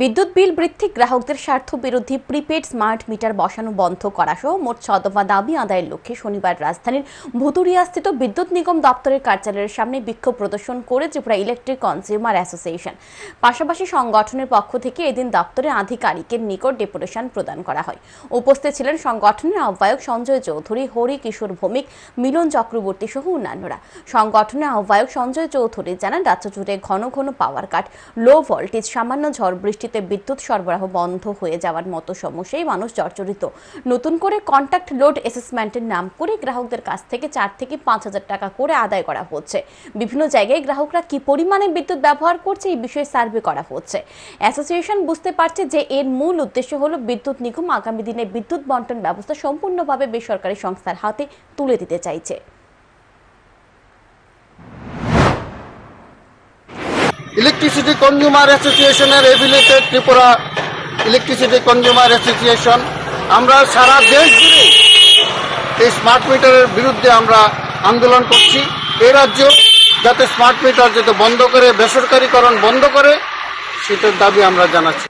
বিদ্যুৎ বিল বৃদ্ধি, গ্রাহকদের স্বার্থ বিরোধী প্রিপেড স্মার্ট মিটার বসানো বন্ধ করা সহ মোট ছ দফা দাবি আদায়ের লক্ষ্যে শনিবার রাজধানীর ভুতুরিয়াস্থিত বিদ্যুৎ নিগম দপ্তরের কার্যালয়ের সামনে বিক্ষোভ প্রদর্শন করে ত্রিপুরা ইলেকট্রিক কনজিউমার অ্যাসোসিয়েশন। পাশাপাশি সংগঠনের পক্ষ থেকে এদিন দপ্তরের আধিকারিকের নিকট ডেপুটেশন প্রদান করা হয়। উপস্থিত ছিলেন সংগঠনের আহ্বায়ক সঞ্জয় চৌধুরী, হরি কিশোর ভৌমিক, মিলন চক্রবর্তী সহ অন্যান্যরা। সংগঠনের আহ্বায়ক সঞ্জয় চৌধুরী জানান, রাজ্য জুড়ে ঘন ঘন পাওয়ার কাট লো ভোল্টেজ সামান্য ঝড় বৃষ্টিতে বিদ্যুৎ সরবরাহ বন্ধ হয়ে যাওয়ার মতো সমস্যায় মানুষ জর্জরিত। নতুন করে কন্ট্যাক্ট লোড অ্যাসেসমেন্টের নাম করে গ্রাহকদের কাছ থেকে চার থেকে পাঁচ হাজার টাকা করে আদায় করা হচ্ছে। বিভিন্ন জায়গায় গ্রাহকরা কি পরিমাণে বিদ্যুৎ ব্যবহার করছে এই বিষয়ে সার্ভে করা হচ্ছে। অ্যাসোসিয়েশন বুঝতে পারছে যে এর মূল উদ্দেশ্য হলো বিদ্যুৎ নিগম আগামী দিনে বিদ্যুৎ বন্টন ব্যবস্থা সম্পূর্ণভাবে বেসরকারি সংস্থার হাতে তুলে দিতে চাইছে। ইলেকট্রিসিটি কনজিউমার অ্যাসোসিয়েশনের affiliated Tripura electricity consumer association আমরা সারা দেশ জুড়ে এই স্মার্ট মিটারের বিরুদ্ধে আমরা আন্দোলন করছি। এ রাজ্য যাতে স্মার্ট মিটার যাতে বন্ধ করে, বেসরকারীকরণ বন্ধ করে, সেটার দাবি আমরা জানাচ্ছি।